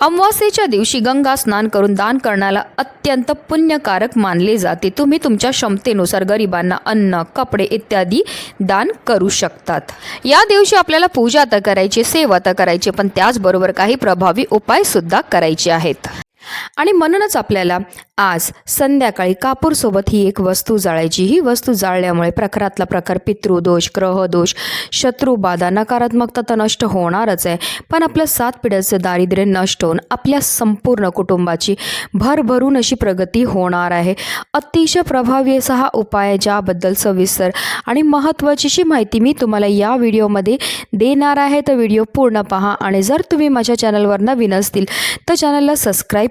अमावास्येच्या दिवशी गंगा स्नान करून दान करण्याला अत्यंत पुण्यकारक मानले जाते. तुम्ही तुमच्या क्षमतेनुसार गरिबांना अन्न कपडे इत्यादी दान करू शकतात. या दिवशी आपल्याला पूजा तर करायची सेवा तर करायची पण त्याचबरोबर काही प्रभावी उपाय सुद्धा करायचे आहेत. आणि म्हणूनच आपल्याला आज संध्याकाळी कापूरसोबत ही एक वस्तू जाळायची. ही वस्तू जाळल्यामुळे प्रकारातला प्रकार पितृदोष ग्रहदोष शत्रुबाधा नकारात्मकता तर नष्ट होणारच आहे. पण आपलं सात पिढ्याचं दारिद्र्य नष्ट होऊन आपल्या संपूर्ण कुटुंबाची भरभरून अशी प्रगती होणार आहे. अतिशय प्रभावी असा हा उपाय आहे ज्याबद्दल सविस्तर आणि महत्त्वाचीशी माहिती मी तुम्हाला या व्हिडिओमध्ये देणार आहे. तर व्हिडिओ पूर्ण पहा आणि जर तुम्ही माझ्या चॅनलवर नवीन असतील तर चॅनलला सबस्क्राईब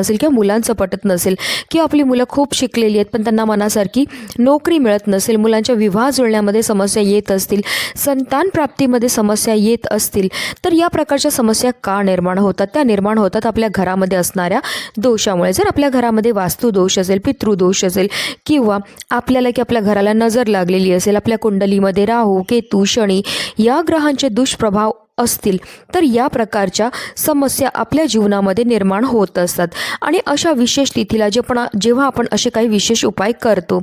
नसेल किंवा मुलांचं पटत नसेल किंवा आपली मुलं खूप शिकलेली आहेत पण त्यांना मनासारखी नोकरी मिळत नसेल मुलांच्या विवाह जुळण्यामध्ये समस्या येत असतील संतान प्राप्तीमध्ये समस्या येत असतील तर या प्रकारच्या समस्या का निर्माण होतात? त्या निर्माण होतात आपल्या घरामध्ये असणाऱ्या दोषामुळे. जर आपल्या घरामध्ये वास्तुदोष असेल पितृदोष असेल किंवा आपल्याला की आपल्या घराला नजर लागलेली असेल आपल्या कुंडलीमध्ये राहू केतू शनी या ग्रहांचे दुष्प्रभाव असतील तर या प्रकारच्या समस्या आपल्या जीवनामध्ये निर्माण होत असतात. आणि अशा विशेष तिथीला जे पण जेव्हा आपण असे काही विशेष उपाय करतो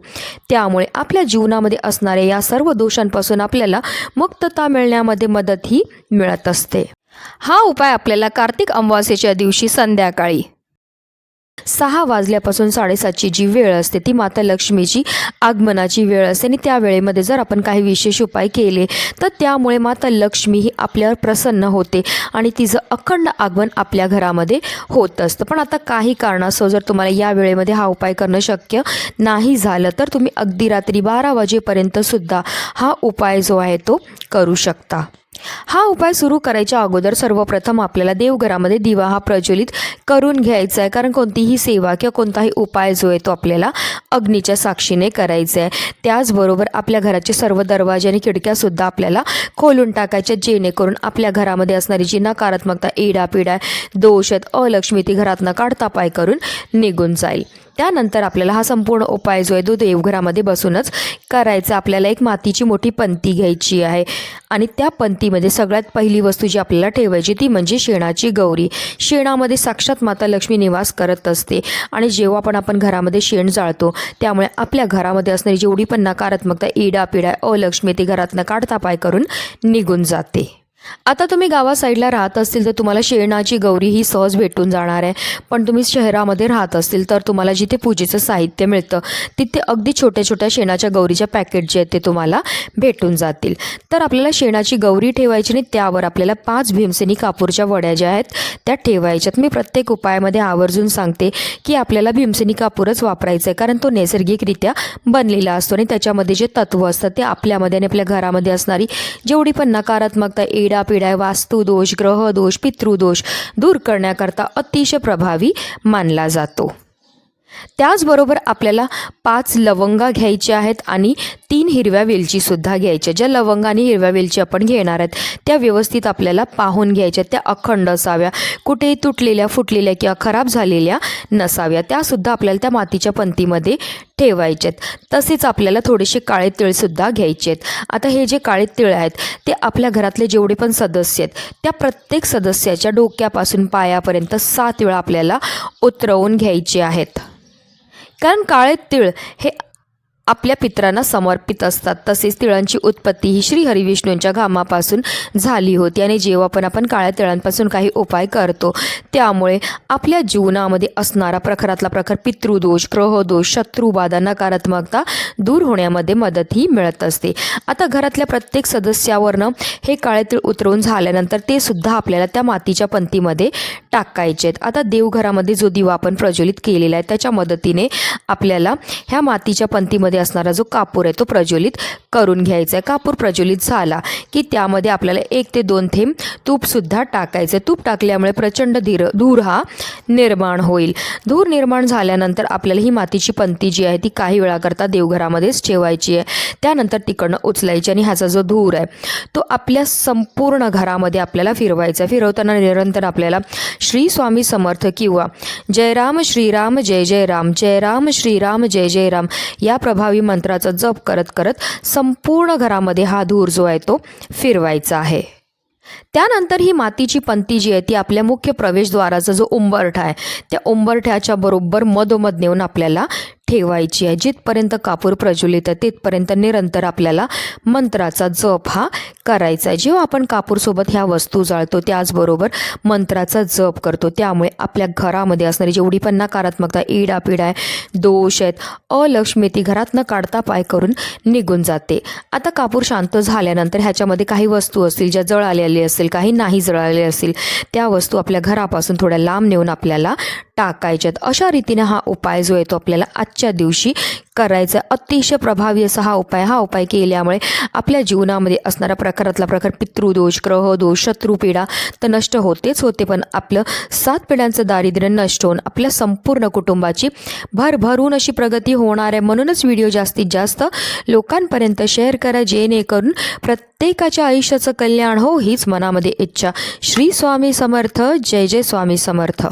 त्यामुळे आपल्या जीवनामध्ये असणाऱ्या या सर्व दोषांपासून आपल्याला मुक्तता मिळण्यामध्ये मदत ही मिळत असते. हा उपाय आपल्याला कार्तिक अमावास्येच्या दिवशी संध्याकाळी सहा वाजल्यापासून साडेसातची जी वेळ असते ती माता लक्ष्मीची आगमनाची वेळ असते. आणि त्या वेळेमध्ये जर आपण काही विशेष उपाय केले तर त्यामुळे माता लक्ष्मी ही आपल्यावर प्रसन्न होते आणि तिचं अखंड आगमन आपल्या घरामध्ये होत असतं. पण आता काही कारणास्तव जर तुम्हाला या वेळेमध्ये हा उपाय करणं शक्य नाही झालं तर तुम्ही अगदी रात्री बारा वाजेपर्यंतसुद्धा हा उपाय जो आहे तो करू शकता. हा उपाय सुरू करायच्या अगोदर सर्वप्रथम आपल्याला देवघरामध्ये दिवा हा प्रज्वलित करून घ्यायचा आहे. कारण कोणतीही सेवा किंवा कोणताही उपाय जो आहे तो आपल्याला अग्नीच्या साक्षीने करायचा आहे. त्याचबरोबर आपल्या घराचे सर्व दरवाजे आणि खिडक्यासुद्धा आपल्याला खोलून टाकायच्या जेणेकरून आपल्या घरामध्ये असणारी जी नकारात्मकता इडापिडा दोष आहेत अलक्ष्मी ती घरातनं काढता पाय करून निघून जाईल. त्यानंतर आपल्याला हा संपूर्ण उपाय जो आहे तो देवघरामध्ये बसूनच करायचा. आपल्याला एक मातीची मोठी पंती घ्यायची आहे. आणि त्या पंतीमध्ये सगळ्यात पहिली वस्तू जी आपल्याला ठेवायची ती म्हणजे शेणाची गौरी. शेणामध्ये साक्षात माता लक्ष्मी निवास करत असते. आणि जेव्हा पण आपण घरामध्ये शेण जाळतो त्यामुळे आपल्या घरामध्ये असणारी जेवढी पण नकारात्मकता इडा पिडा अलक्ष्मी ती घरातनं काढता पाय करून निघून जाते. आता तुम्ही गावा साईडला राहत असतील तर तुम्हाला शेणाची गौरी ही सहज भेटून जाणार आहे. पण तुम्ही शहरामध्ये राहत असतील तर तुम्हाला जिथे पूजेचं साहित्य मिळतं तिथे अगदी छोट्या छोट्या शेणाच्या गौरीच्या पॅकेट जे आहेत ते तुम्हाला भेटून जातील. तर आपल्याला शेणाची गौरी ठेवायची आणि त्यावर आपल्याला पाच भीमसेनी कापूरच्या वड्या ज्या आहेत त्या ठेवायच्यात. मी प्रत्येक उपायामध्ये आवर्जून सांगते की आपल्याला भीमसेनी कापूरच वापरायचं आहे कारण तो नैसर्गिकरित्या बनलेला असतो आणि त्याच्यामध्ये जे तत्त्व असतात ते आपल्यामध्ये आणि आपल्या घरामध्ये असणारी जेवढी पण नकारात्मकता एडा पिढा वास्तुदोष ग्रहदोष पितृदोष दूर करण्याकरता अतिशय प्रभावी मानला जातो. त्याचबरोबर आपल्याला पाच लवंगा घ्यायच्या आहेत आणि तीन हिरव्या वेलचीसुद्धा घ्यायच्या. ज्या लवंग आणि हिरव्या वेलची आपण घेणार आहेत त्या व्यवस्थित आपल्याला पाहून घ्यायच्या. त्या अखंड असाव्या. कुठेही तुटलेल्या फुटलेल्या किंवा खराब झालेल्या नसाव्या. त्यासुद्धा आपल्याला त्या मातीच्या पंतीमध्ये ठेवायच्यात तसेच आपल्याला थोडेसे काळे तिळसुद्धा घ्यायचे आहेत. आता हे जे काळे तिळ आहेत ते आपल्या घरातले जेवढे पण सदस्य आहेत त्या प्रत्येक सदस्याच्या डोक्यापासून पायापर्यंत सात वेळा आपल्याला उतरवून घ्यायचे आहेत. कारण काळे तिळ हे आपल्या पित्रांना समर्पित असतात. तसेच तिळांची उत्पत्ती ही श्री हरिविष्णूंच्या घामापासून झाली होती आणि जेव्हा पण आपण काळ्या तिळांपासून काही उपाय करतो त्यामुळे आपल्या जीवनामध्ये असणारा प्रखरातला प्रखर पितृदोष ग्रहदोष शत्रुबाधा नकारात्मकता दूर होण्यामध्ये मदतही मिळत असते. आता घरातल्या प्रत्येक सदस्यावरनं हे काळे तिळ उतरवून झाल्यानंतर ते सुद्धा आपल्याला त्या मातीच्या पंतीमध्ये टाकायचे आहेत आता देवघरामध्ये जो दिवा आपण प्रज्वलित केलेला आहे त्याच्या मदतीने आपल्याला ह्या मातीच्या पंतीमध्ये असणारा जो कापूर आहे तो प्रज्वलित करून घ्यायचा आहे कापूर प्रज्वलित झाला की त्यामध्ये आपल्याला एक ते दोन थेंब तूपसुद्धा टाकायचं तूप टाकल्यामुळे प्रचंड धीर धूर हा निर्माण होईल. धूर निर्माण झाल्यानंतर आपल्याला ही मातीची पंती जी आहे ती काही वेळाकरता देवघरामध्येच ठेवायची आहे त्यानंतर तिकडनं उचलायची आणि ह्याचा जो धूर आहे तो आपल्या संपूर्ण घरामध्ये आपल्याला फिरवायचा. फिरवताना निरंतर आपल्याला श्री स्वामी समर्थ किंवा जय राम श्रीराम जय जय राम जय राम श्रीराम जय जय राम या प्रभा मंत्राचा जप करत करत संपूर्ण घरामध्ये हा धूर जो आहे तो फिरवायचा आहे. त्यानंतर ही मातीची पंती जी आहे ती आपल्या मुख्य प्रवेशद्वाराचा जो उंबरठा आहे त्या उंबरठ्याच्या बरोबर मधोमध नेऊन आपल्याला ठेवायची आहे. जिथपर्यंत कापूर प्रज्वलित आहे तिथपर्यंत निरंतर आपल्याला मंत्राचा जप हा करायचा आहे. जेव्हा आपण कापूरसोबत ह्या वस्तू जाळतो त्याचबरोबर मंत्राचा जप करतो त्यामुळे आपल्या घरामध्ये असणारी जेवढी पण नकारात्मकता इडापिडा आहे दोष आहेत अलक्ष्मी ती घरात न काढता पाय करून निघून जाते. आता कापूर शांत झाल्यानंतर ह्याच्यामध्ये काही वस्तू असतील ज्या जळालेली असतील काही नाही जळालेले असतील त्या वस्तू आपल्या घरापासून थोड्या लांब नेऊन आपल्याला टाकायच्यात अशा रीतीने हा उपाय जो आहे तो आपल्याला आजच्या दिवशी करायचा आहे. अतिशय प्रभावी असा हा उपाय हा उपाय केल्यामुळे आपल्या जीवनामध्ये असणारा प्रकारातला प्रकार पितृदोष ग्रहदोष शत्रुपीडा तर नष्ट होतेच होते. पण आपलं सात पिढ्यांचं दारिद्र्य नष्ट होऊन आपल्या संपूर्ण कुटुंबाची भरभरून अशी प्रगती होणार आहे. म्हणूनच व्हिडिओ जास्तीत जास्त लोकांपर्यंत शेअर करा जेणेकरून प्रत्येकाच्या आयुष्याचं कल्याण हो हीच मनामध्ये इच्छा. श्री स्वामी समर्थ. जय जय स्वामी समर्थ.